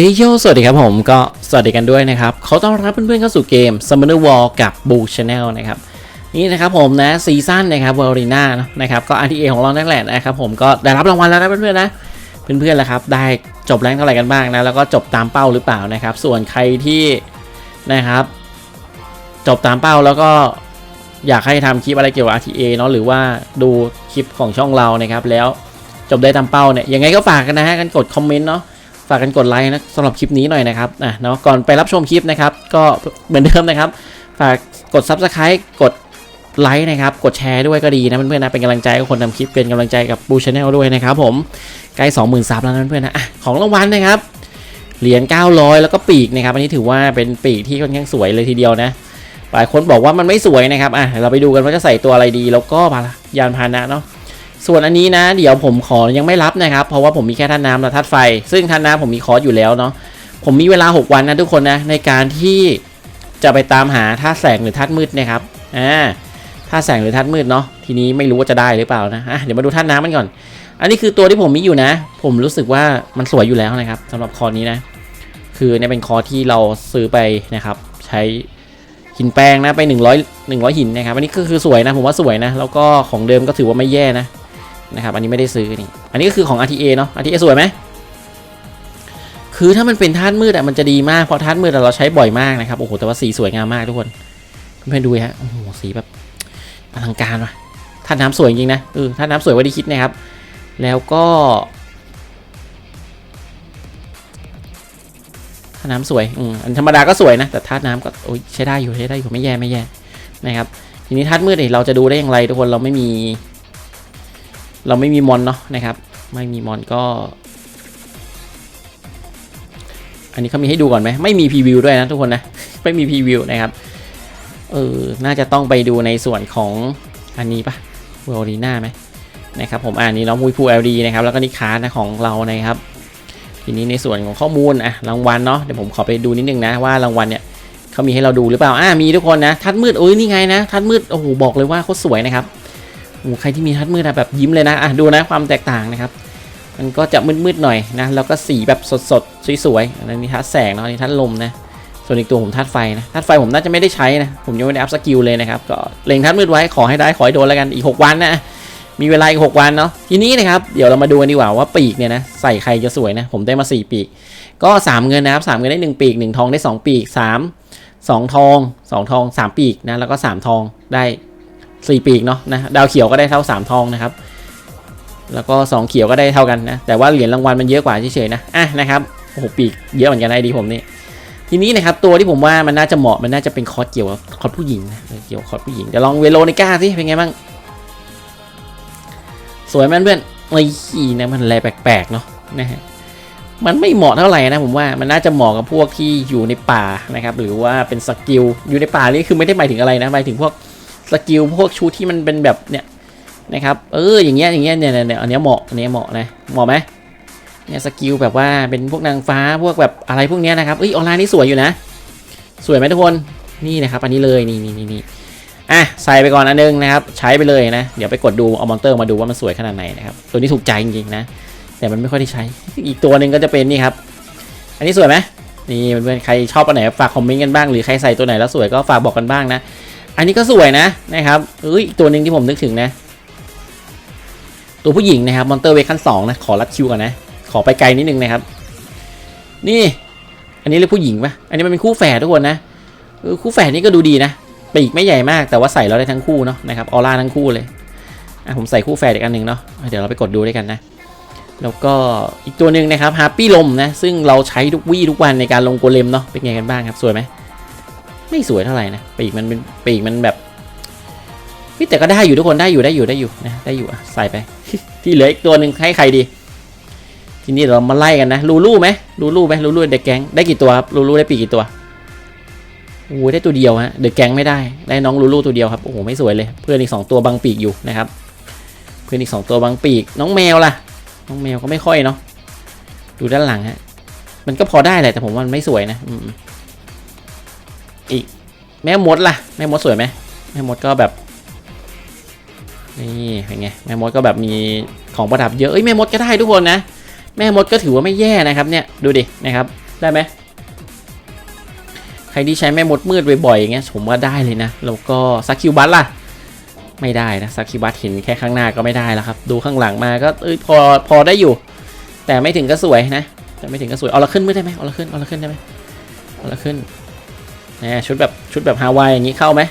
เอ้ยโยสวัสดีครับผมก็สวัสดีกันด้วยนะครับเขอต้อนรับเพื่อนๆเข้าสู่เกม Summoner War กับ Blue Channel นะครับนี่นะครับผมนะซีซั่นนะครับวอรีนานะครับก็ RTA ของเรานั่นแหละนะครับผมก็ได้รับรางวัลแล้วนะเพื่อนๆนะเพื่อนๆแล้วครับได้จบแรงเท่าไหร่กันบ้างนะแล้วก็จบตามเป้าหรือเปล่านะครับ ส่วนใครที่นะครับ จบตามเป้าแล้วก็อยากให้ทำคลิปอะไรเกี่ยวกับ RTA เนาะหรือว่าดูคลิปของช่องเรานะครับแล้วจบได้ตามเป้าเนี่ยยังไงก็ฝากกันนะฮะกันกดคอมเมนต์เนาะ ฝากกันกดไลค์นะสำหรับคลิปนี้หน่อยนะครับอะเนาะก่อนไปรับชมคลิปนะครับ ก็เหมือนเดิมนะครับ ฝากกด Subscribe กดไลค์นะครับ กดแชร์ด้วยก็ดีนะเพื่อนๆนะ เป็นกำลังใจกับคนทำคลิป เป็นกำลังใจกับบูชาแนลด้วยนะครับผม ใกล้20,000ซับแล้วนะเพื่อนๆนะอะของรางวัลนะครับ เหรียญ900 แล้วก็ปีกนะครับ อันนี้ถือว่าเป็นปีกที่ค่อนข้างสวยเลยทีเดียวนะ หลายคนบอกว่ามันไม่สวยนะครับ อะ เราไปดูกันว่าจะใส่ตัวอะไรดี แล้วก็ยานพาหนะเนาะ ส่วนอันนี้นะ เดี๋ยวผมขอยังไม่รับนะครับ เพราะว่าผมมีแค่ท่านน้ำและธาตุไฟ ซึ่งท่านน้ำผมมีคอร์สอยู่แล้วเนาะผมมีเวลา 6 วันนะทุกคนนะในการที่จะไปตามหาธาตุแสงหรือธาตุมืดนะครับอ่าธาตุแสงหรือธาตุมืดเนาะทีนี้ไม่รู้ว่าจะได้หรือเปล่านะอะเดี๋ยวมาดูธาตุน้ำมันก่อน อันนี้คือตัวที่ผมมีอยู่นะ ผมรู้สึกว่ามันสวยอยู่แล้วนะครับสำหรับคอร์สนี้นะ คือเนี่ยเป็นคอร์สที่เราซื้อไปนะครับ ใช้หินแปลงนะไป 100 100 หินนะครับอันนี้ก็คือสวยนะผมว่าสวยนะ แล้วก็ของเดิมก็ถือว่าไม่แย่นะ นะครับ อันนี้ไม่ได้ซื้อนี่ อันนี้ก็คือของ RTA เนาะ RTA สวยไหม คือถ้ามันเป็นธาตุมืดอะมันจะดีมาก เพราะธาตุมืดเราใช้บ่อยมากนะครับ โอ้โห แต่ว่าสีสวยงามมากทุกคน เพื่อนดูฮะ โอ้โห สีแบบอลังการว่ะธาตุน้ำสวยจริงนะ เออ ธาตุน้ำสวยว่าที่คิดนะครับ แล้วก็ธาตุน้ำสวย อืม อันธรรมดาก็สวยนะ แต่ธาตุน้ำก็โอ้ยใช้ได้อยู่ใช้ได้อยู่ไม่แย่ไม่แย่นะครับ ทีนี้ธาตุมืดเนี่ยเราจะดูได้อย่างไรทุกคน เราไม่มี เราไม่มีมอนเนาะนะครับ ไม่มีมอนก็ อันนี้เขามีให้ดูก่อนไหมไม่มีพรีวิวด้วยนะทุกคนนะ ไม่มีพรีวิวนะครับ เออ น่าจะต้องไปดูในส่วนของอันนี้ปะเวอรีน่าไหมนะครับผมอ่านนี้น้องมุยพูเอลดีนะครับ แล้วก็นี่คาร์นะของเรานะครับ ทีนี้ในส่วนของข้อมูลอะรางวัลเนาะเดี๋ยวผมขอไปดูนิดนึงนะว่ารางวัลเนี่ยเขามีให้เราดูหรือเปล่าอ่ามีทุกคนนะทัดมืดโอ้ยนี่ไงนะทัดมืดโอ้โหบอกเลยว่าโคตรสวยนะครับ โอ้ใครที่มีทัดมืดอะแบบยิ้มเลยนะอะดูนะความแตกต่างนะครับมันก็จะมืดๆหน่อยนะแล้วก็สีแบบสดๆสวยๆอันนี้ทัดแสงเนาะนนี้ทัดลมนะส่วนอีกตัวผมทัดไฟนะทัดไฟผมน่าจะไม่ได้ใช้นะผมยังไม่ได้อัพสกิลเลยนะครับก็เล็งทัดมืดไว้ขอให้ได้ขอให้โดนแล้วกันอีก 6 วันนะมีเวลาอีก 6 วันเนาะทีนี้นะครับเดี๋ยวเรามาดูกันดีกว่าว่าปีกเนี่ยนะใส่ใครจะสวยนะผมได้มา 4 ปีก ก็ 3 เงินนะครับ3เงินได้ 1 ปีก 1 ทองได้ 2 ปีก 3 2 ทอง 2 ทอง 3 ปีกนะแล้วก็ 3 ทองได้ 4 ปีกเนาะนะดาวเขียวก็ได้เท่า 3 ทองนะครับ แล้วก็ 2 เขียวก็ได้เท่ากันนะ แต่ว่าเหรียญรางวัลมันเยอะกว่าเฉยๆนะอะนะครับโอ้โหปีกเยอะเหมือนกันไอดีผมนี่ทีนี้นะครับตัวที่ผมว่ามันน่าจะเหมาะมันน่าจะเป็นคอร์สเกี่ยวกับคอร์สผู้หญิงนะเกี่ยวกับคอร์สผู้หญิงเดี๋ยวลองเวโรนิก้าสิเป็นไงบ้างสวยไหมเพื่อนไอ้ขี้นะมันแลแปลกๆเนาะนะฮะมันไม่เหมาะเท่าไหร่นะผมว่ามันน่าจะเหมาะกับพวกที่อยู่ในป่านะครับหรือว่าเป็นสกิลอยู่ในป่านี่คือไม่ได้หมายถึงอะไรนะหมายถึงพวก สกิลพวกชุดที่มันเป็นแบบเนี่ยนะครับ เอออย่างเงี้ยอย่างเงี้ยเนี่ยเนี่ยอันเนี้ยเหมาะอันเนี้ยเหมาะนะเหมาะไหมเนี่ยสกิลแบบว่าเป็นพวกนางฟ้าพวกแบบอะไรพวกเนี้ยนะครับเอ้ยออนไลน์นี่สวยอยู่นะ สวยไหมทุกคนนี่นะครับอันนี้เลยนี่นี่นี่นี่อะใส่ไปก่อนอันนึงนะครับ ใช้ไปเลยนะ เดี๋ยวไปกดดูเอามอนเตอร์มาดูว่ามันสวยขนาดไหนนะครับตัวนี้ถูกใจจริงๆนะ แต่มันไม่ค่อยได้ใช้ อีกตัวหนึ่งก็จะเป็นนี่ครับ อันนี้สวยไหมนี่เพื่อนๆใครชอบอันไหนฝากคอมเมนต์กันบ้างหรือใครใส่ตัวไหนแล้วสวยก็ฝากบอกกันบ้างนะ อันนี้ก็สวยนะนะครับเอ้ยอีกตัวหนึ่งที่ผมนึกถึงนะ ตัวผู้หญิงนะครับมอนเตอร์เวคันสองนะขอรัดคิวก่อนนะ ขอไปไกลนิดนึงนะครับ นี่ อันนี้เรียกผู้หญิงปะอันนี้มันเป็นคู่แฝดทุกคนนะคู่แฝดนี่ก็ดูดีนะปีกไม่ใหญ่มากแต่ว่าใส่แล้วได้ทั้งคู่เนาะนะครับออร่าทั้งคู่เลยอะผมใส่คู่แฝดอีกอันหนึ่งเนาะเดี๋ยวเราไปกดดูด้วยกันนะ แล้วก็อีกตัวหนึ่งนะครับฮาร์ปี้ลมนะซึ่งเราใช้ทุกวี่ทุกวันในการลงโกเลมเนาะเป็นไงกันบ้างครับสวยไหม ไม่สวยเท่าไหร่นะปีกมันเป็นปีกมันแบบเฮ้ยแต่ก็ได้อยู่ทุกคนได้อยู่ได้อยู่ได้อยู่นะได้อยู่อะใส่ไป ที่เหลืออีกตัวหนึ่งให้ใครดี ทีนี้เรามาไล่กันนะลูลูไหมลูลูไหมลูลูเด็กแก๊งได้กี่ตัวครับลูลูได้ปีกกี่ตัวโอ้ได้ตัวเดียวฮะเด็กแก๊งไม่ได้ได้น้องลูลูตัวเดียวครับโอ้โหไม่สวยเลย เพื่อนอีกสองตัวบังปีกอยู่นะครับ เพื่อนอีกสองตัวบังปีก น้องแมวล่ะ น้องแมวก็ไม่ค่อยเนาะดูด้านหลังฮะมันก็พอได้แหละแต่ผมว่ามันไม่สวยนะ อีกแม่มดล่ะ แม่มดสวยไหมแม่มดก็แบบนี่เป็นไงแม่มดก็แบบมีของประดับเยอะเอ้ยแม่มดก็ได้ทุกคนนะ แม่มดก็ถือว่าไม่แย่นะครับเนี่ยดูดินะครับได้ไหมใครที่ใช้แม่มดมืดบ่อยๆอย่างเงี้ยผมว่าได้เลยนะแล้วก็ซักคิวบัตล่ะไม่ได้นะซักคิวบัตเห็นแค่ข้างหน้าก็ไม่ได้แล้วครับดูข้างหลังมาก็เอ้ยพอพอได้อยู่ แต่ไม่ถึงก็สวยนะแต่ไม่ถึงก็สวยเอาละขึ้นมืดได้ไหมเอาละขึ้นเอาละขึ้นได้ไหมเอาละขึ้น นะชุดแบบชุดแบบฮาวายอย่างนี้เข้าไหม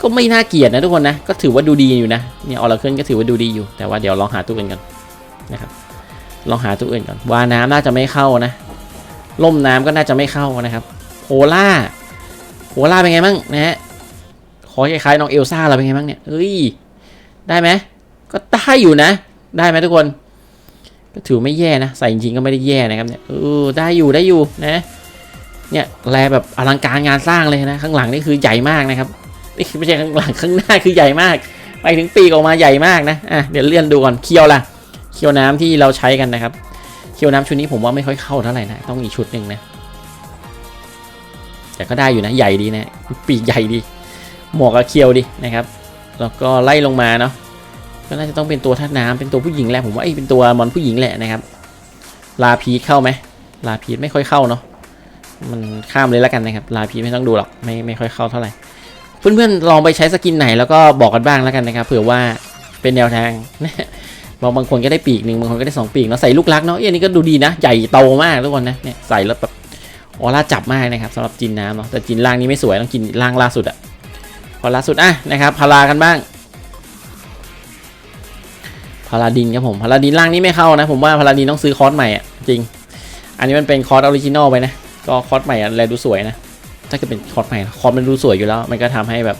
ก็ไม่น่าเกลียดนะทุกคนนะก็ถือว่าดูดีอยู่นะเนี่ยเอาละขึ้นก็ถือว่าดูดีอยู่ แต่ว่าเดี๋ยวลองหาตัวอื่นกันนะครับลองหาตัวอื่นก่อนวาน้ำน่าจะไม่เข้านะล่มน้ำก็น่าจะไม่เข้านะครับโพล่าโพล่าเป็นไงบ้างนะฮะขอคล้ายๆน้องเอลซ่าเราเป็นไงบ้างเนี่ยเอ้ยได้ไหมก็ได้อยู่นะ ได้ไหมทุกคน ก็ถือไม่แย่นะ ใส่จริงๆก็ไม่ได้แย่นะครับเนี่ยเออได้อยู่ได้อยู่นะ เนี่ยแลแบบอลังการงานสร้างเลยนะข้างหลังนี่คือใหญ่มากนะครับนี่ไม่ใช่ข้างหลังข้างหน้าคือใหญ่มากไปถึงปีกออกมาใหญ่มากนะอะเดี๋ยวเลื่อนดูก่อนเคียวล่ะเคียวน้ำที่เราใช้กันนะครับเคียวน้ำชุดนี้ผมว่าไม่ค่อยเข้าเท่าไหร่นะต้องอีกชุดหนึ่งนะแต่ก็ได้อยู่นะใหญ่ดีนะปีกใหญ่ดี หมาะกับเคียวดีนะครับแล้วก็ไล่ลงมาเนาะก็น่าจะต้องเป็นตัวท่าน้ำเป็นตัวผู้หญิงแหละผมว่าไอ้เป็นตัวมอนผู้หญิงแหละนะครับลาพีทเข้าไหมลาพีทไม่ค่อยเข้าเนาะ มันข้ามเลยแล้วกันนะครับลาพีไม่ต้องดูหรอกไม่ไม่ค่อยเข้าเท่าไหร่ เพื่อนๆลองไปใช้สกินไหนแล้วก็บอกกันบ้างแล้วกันนะครับเผื่อว่าเป็นแนวทางบางบางคนก็ได้ปีกหนึ่งบางคนก็ได้สองปีกเนาะใส่ลูกรักเนาะเอ้ยอันนี้ก็ดูดีนะใหญ่โตมากทุกคนนะเนี่ยใส่แล้วแบบออร่าจับมากนะครับสำหรับจินน้ำเนาะแต่จินล่างนี้ไม่สวยต้องกินล่างล่าสุดอะพอล่าสุดอะนะครับพารากันบ้างพาราดินครับผมพาราดินล่างนี้ไม่เข้านะ ผมว่าพาราดินต้องซื้อคอร์สใหม่อะจริง อันนี้มันเป็นคอร์สออริจินอลไปนะ ก็คอร์สใหม่อะแลดูสวยนะ ถ้าเกิดเป็นคอร์สใหม่คอร์สมันดูสวยอยู่แล้ว มันก็ทำให้แบบ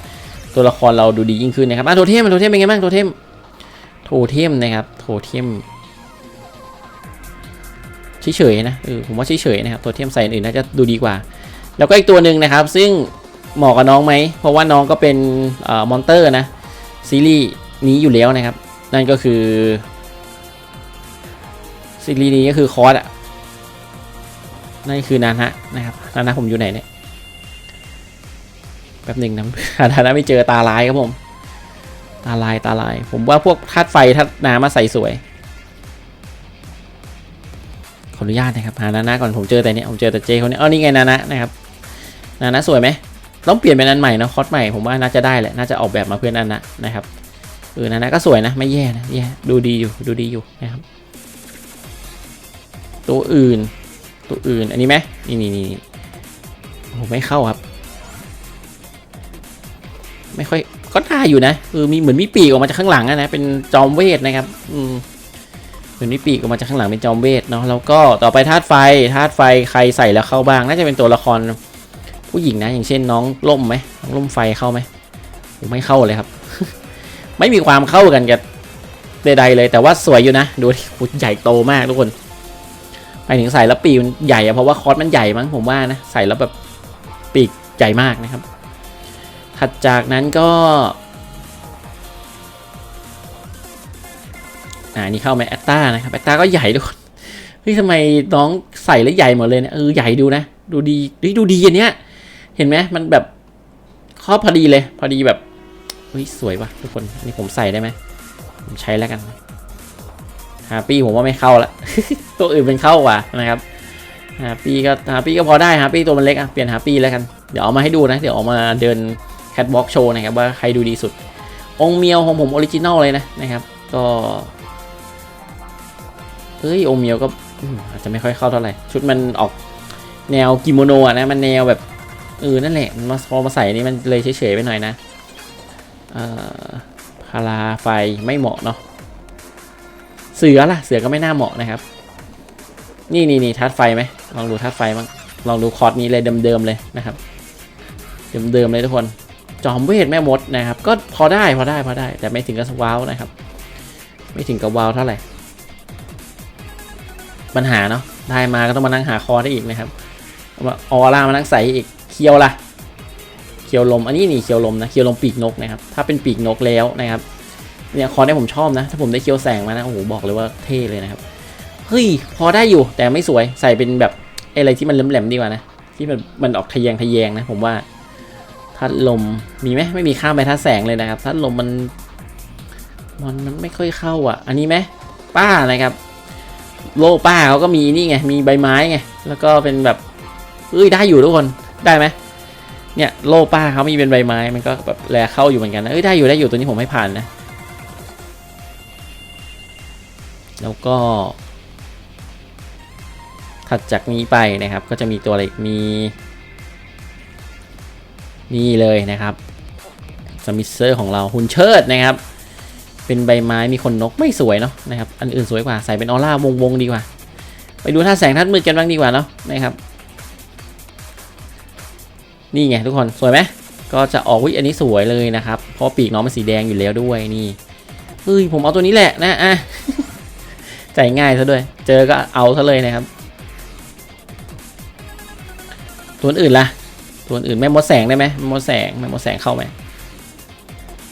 ตัวละครเราดูดียิ่งขึ้นนะครับอะโทเทมโทเทมเป็นไงบ้างโทเทมโทเทมนะครับโทเทมเฉยๆนะเออผมว่าเฉยๆนะครับโทเทมใส่อนอื่นน่าจะดูดีกว่า แล้วก็อีกตัวหนึ่งนะครับ ซึ่งเหมาะกับน้องไหม เพราะว่าน้องก็เป็นอมอนเตอร์นะซีรีส์นี้อยู่แล้วนะครับ นั่นก็คือซีรีส์นี้ก็คือคอร์สอะ นั่นคือนานะนะครับนานะผมอยู่ไหนเนี่ยแป๊บหนึ่งนะหาทานะไม่เจอตาลายครับผม ตาลายตาลาย ผมว่าพวกธาตุไฟธาตุน้ำมาใส่สวย ขออนุญาตนะครับหานานะก่อนผมเจอแต่เนี้ยผมเจอแต่เจคนนี้อ๋อนี่ไงนานะนะครับนานะสวยไหมต้องเปลี่ยนเป็นอันใหม่นะคอสใหม่ผมว่าน่าจะได้แหละน่าจะออกแบบมาเพื่อนอันนะนะครับเออนานะก็สวยนะไม่แย่นะแย่ดูดีอยู่ดูดีอยู่นะครับ ตัวอื่น ตัวอื่น อันนี้ไหมนี่นี่นี่ผมไม่เข้าครับ ไม่ค่อยก็ได้อยู่นะเออมีเหมือนมีปีกออกมาจากข้างหลังอะนะเป็นจอมเวทนะครับ อืมเหมือนมีปีกออกมาจากข้างหลังเป็นจอมเวทเนาะแล้วก็ต่อไปธาตุไฟธาตุไฟใครใส่แล้วเข้าบ้าง น่าจะเป็นตัวละครผู้หญิงนะ อย่างเช่นน้องล่มไหมน้องล่มไฟเข้าไหมผมไม่เข้าเลยครับ ไม่มีความเข้ากันกับใดๆเลย แต่ว่าสวยอยู่นะ ดูดิโหใหญ่โตมากทุกคน ไปถึงใส่แล้วปีกมันใหญ่อะเพราะว่าคอสมันใหญ่มั้งผมว่านะใส่แล้วแบบปีกใหญ่มากนะครับ ถัดจากนั้นก็อ่านี่เข้าไหมแอตตานะครับแอตตาก็ใหญ่ด้วยเฮ้ยทำไมน้องใส่แล้วใหญ่หมดเลยเนี่ยเออใหญ่ดูนะ ดูดีเฮ้ยดูดีอันเนี้ยเห็นไหมมันแบบข้อพอดีเลย พอดีแบบเฮ้ยสวยว่ะทุกคนอันนี้ผมใส่ได้ไหมผมใช้แล้วกัน ฮาปี้ผมว่าไม่เข้าละตัวอื่นเป็นเข้ากว่านะครับฮาปี้ก็ฮาปี้ก็พอได้ฮาปี้ตัวมันเล็กอะเปลี่ยนฮาปี้แล้วกันเดี๋ยวเอามาให้ดูนะ เดี๋ยวเอามาเดินแคทบ็อกโชว์นะครับว่าใครดูดีสุด องเมียวของผมออริจินอลเลยนะนะครับก็เอ้ยองเมียวก็อาจจะไม่ค่อยเข้าเท่าไหร่ ชุดมันออกแนวกิโมโนอะนะมันแนวแบบเออนั่นแหละมันมาพอมาใส่นี่มันเลยเฉยๆไปหน่อยนะพาราไฟไม่เหมาะเนาะ สือล่ะเสือก็ไม่น่าเหมาะนะครับ นี่นี่นี่ทัดไฟไหมลองดูทัดไฟบ้างลองดูคอร์สนี้เลยเดิมๆเลยนะครับ เดิมๆเลยทุกคนจอมเวทแม่มดนะครับ ก็พอได้พอได้พอได้ แต่ไม่ถึงกับว้าวนะครับ ไม่ถึงกับว้าวเท่าไหร่ปัญหาเนาะได้มาก็ต้องมานั่งหาคอได้อีกนะครับอาออร่ามานั่งใส่อีกเคียวล่ะเคียวลมอันนี้นี่เคียวลมนะเคียวลมปีกนกนะครับ ถ้าเป็นปีกนกแล้วนะครับ เนี่ยคอเนี่ยผมชอบนะ ถ้าผมได้เคียวแสงมานะ โอ้โห บอกเลยว่าเท่เลยนะครับ เฮ้ย พอได้อยู่แต่ไม่สวยใส่เป็นแบบอะไรที่มันแหลมๆดีกว่านะ ที่มันมันออกทะแยงทะแยงนะ ผมว่าธาตุลมมีไหมไม่มีข้ามไปธาตุแสงเลยนะครับธาตุลมมันมันมันไม่ค่อยเข้าอะ อันนี้ไหมป้านะครับโลป้าเขาก็มีนี่ไง มีใบไม้ไง แล้วก็เป็นแบบเอ้ยได้อยู่ทุกคนได้ไหมเนี่ยโลป้าเขามีเป็นใบไม้มันก็แบบแลเข้าอยู่เหมือนกันนะเอ้ยได้อยู่ได้อยู่ตัวนี้ผมให้ผ่านนะ แล้วก็ ถัดจากนี้ไปนะครับก็จะมีตัวอะไรอีมี นี่เลยนะครับสมิเซอร์ของเราหุ่นเชิดนะครับ เป็นใบไม้มีคนนกไม่สวยเนาะนะครับ อันอื่นสวยกว่าใส่เป็นออร่าวงวงๆดีกว่า ไปดูท่าแสงท่ามืดกันบ้างดีกว่าเนาะนะครับ นี่ไงทุกคนสวยไหมก็จะออกวิอันนี้สวยเลยนะครับ เพราะปีกน้องมันสีแดงอยู่แล้วด้วยนี่เฮ้ยผมเอาตัวนี้แหละนะอะ ใจง่ายซะด้วย เจอก็เอาซะเลยนะครับ ตัวอื่นล่ะ ตัวอื่นแม่มดแสงได้ไหมแม่มดแสงแม่มดแสงเข้าไหม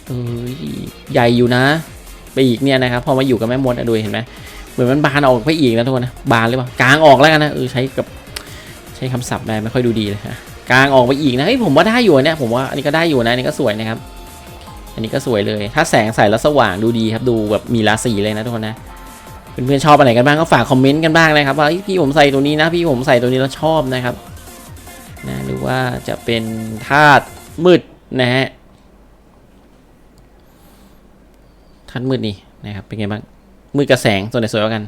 เอ้ยใหญ่อยู่นะไปอีกเนี่ยนะครับพอมาอยู่กับแม่มดอะดูเห็นไหมเหมือนมันบานออกไปอีกนะทุกคนนะบานหรือเปล่ากลางออกแล้วกันนะเออใช้กับใช้คำศัพท์ได้ไม่ค่อยดูดีเลยนะกลางออกไปอีกนะเฮ้ยผมว่าได้อยู่เนี่ยผมว่าอันนี้ก็ได้อยู่นะอันนี้ก็สวยนะครับ อันนี้ก็สวยเลย ถ้าแสงใส่แล้วสว่างดูดีครับดูแบบมีราศีเลยนะทุกคนนะ เพื่อนๆชอบอะไรกันบ้างก็ฝากคอมเมนต์กันบ้างนะครับว่าพี่ผมใส่ตัวนี้นะพี่ผมใส่ตัวนี้แล้วชอบนะครับนะหรือว่าจะเป็นธาตุมืดนะฮะธาตุมืดนี่นะครับเป็นไงบ้างมืดกับแสงส่วนไหนสวยกว่ากัน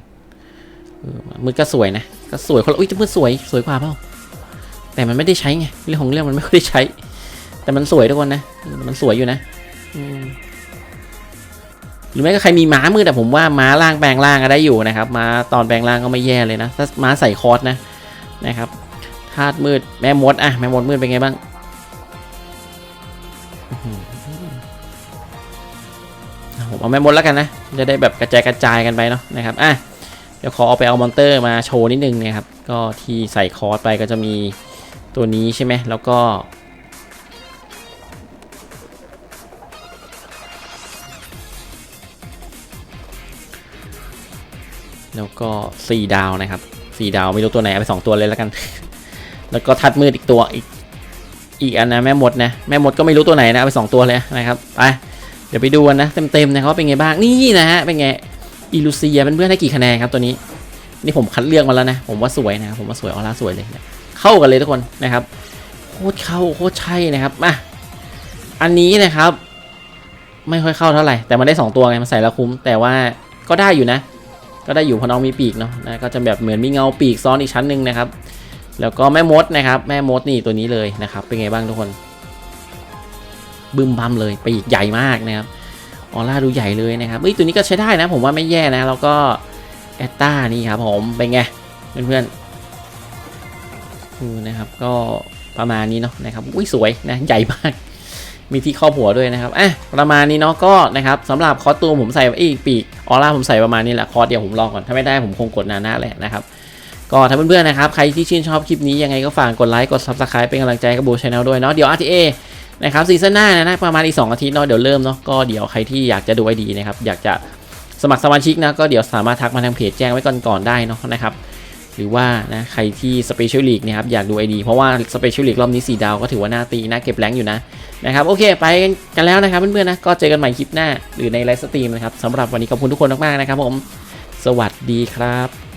มืดก็สวยนะก็สวยคนละอุ้ยจะมืดสวยสวยกว่าเปล่าแต่มันไม่ได้ใช้ไงเรื่องของเรื่องมันไม่ค่อยได้ใช้ แต่มันสวยทุกคนนะมันสวยอยู่นะอืม หรือไม่ก็ใครมีม้ามืดแต่ผมว่าม้าล่างแปลงล่างก็ได้อยู่นะครับม้าตอนแปลงล่างก็ไม่แย่เลยนะถ้าม้าใส่คอร์สนะนะครับธาตุมืดแม่มดอะแม่มดมืดเป็นไงบ้างผมเอาแม่มดแล้วกันนะจะได้แบบกระจายกระจายกันไปเนาะนะครับอะเดี๋ยวขอเอาไปเอามอนเตอร์มาโชว์นิดนึงนะครับก็ที่ใส่คอร์สไปก็จะมีตัวนี้ใช่ไหมแล้วก็ แล้วก็สี่ดาวนะครับสี่ดาวไม่รู้ตัวไหนเอาไปสองตัวเลยแล้วกัน แล้วก็ทัดมืดอีกตัวอีกอีกอันนะแม่มดนะแม่มดก็ไม่รู้ตัวไหนนะเอาไปสองตัวเลยนะครับไปเดี๋ยวไปดูกันนะเต็มๆนะครับว่าเป็นไงบ้างนี่นะฮะเป็นไงอิลูเซียเป็นเพื่อนให้กี่คะแนนครับตัวนี้ นี่ผมคัดเลือกมาแล้วนะ ผมว่าสวยนะผมว่าสวยออร่าสวยเลยเนี่ยเข้ากันเลยทุกคนนะครับโคตรเข้าโคตรใช่นะครับมาอันนี้นะครับ ไม่ค่อยเข้าเท่าไหร่แต่มันได้สองตัวไงมันใส่แล้วคุ้มแต่ว่าก็ได้อยู่นะ ก็ได้อยู่เพราะน้องมีปีกเนาะนะก็จะแบบเหมือนมีเงาปีกซ้อนอีกชั้นหนึ่งนะครับ แล้วก็แม่มดนะครับ แม่มดนี่ตัวนี้เลยนะครับ เป็นไงบ้างทุกคน บึมบัมเลยปีกใหญ่มากนะครับออร่าดูใหญ่เลยนะครับเอ้ยตัวนี้ก็ใช้ได้นะ ผมว่าไม่แย่นะแล้วก็แอตตานี่ครับผมเป็นไงเพื่อนๆดูนะครับ ก็ประมาณนี้เนาะนะครับอุ้ยสวยนะใหญ่มาก มีที่ครอบหัวด้วยนะครับอะประมาณนี้เนาะก็นะครับสำหรับคอตูมผมใส่อีกปีก ออร่าผมใส่ประมาณนี้แหละคอร์สเดียวผมลองก่อนถ้าไม่ได้ผมคงกดนาหน้าแหละนะครับก็ถ้าเพื่อนๆนะครับใครที่ชื่นชอบคลิปนี้ยังไงก็ฝากกดไลค์กด subscribe เป็นกำลังใจกับบูชาแนลด้วยเนาะเดี๋ยว RTA นะครับซีซั่นหน้านะนะประมาณอีก2อาทิตย์เนาะเดี๋ยวเริ่มเนาะก็เดี๋ยวใครที่อยากจะดูไอดีนะครับอยากจะสมัครสมาชิกนะก็เดี๋ยวสามารถทักมาทางเพจแจ้งไว้ก่อนก่อนๆได้เนาะนะครับ หรือว่านะใครที่สเปเชียลลีกนะครับอยากดูไอดีเพราะว่าสเปเชียลลีกรอบนี้4ดาวก็ถือว่าน่าตีน่าเก็บแรงอยู่นะนะครับโอเคไปกันแล้วนะครับเพื่อนๆนะก็เจอกันใหม่คลิปหน้า หรือในไลฟ์สตรีมนะครับสำหรับวันนี้ขอบคุณทุกคนมากๆนะครับผม สวัสดีครับ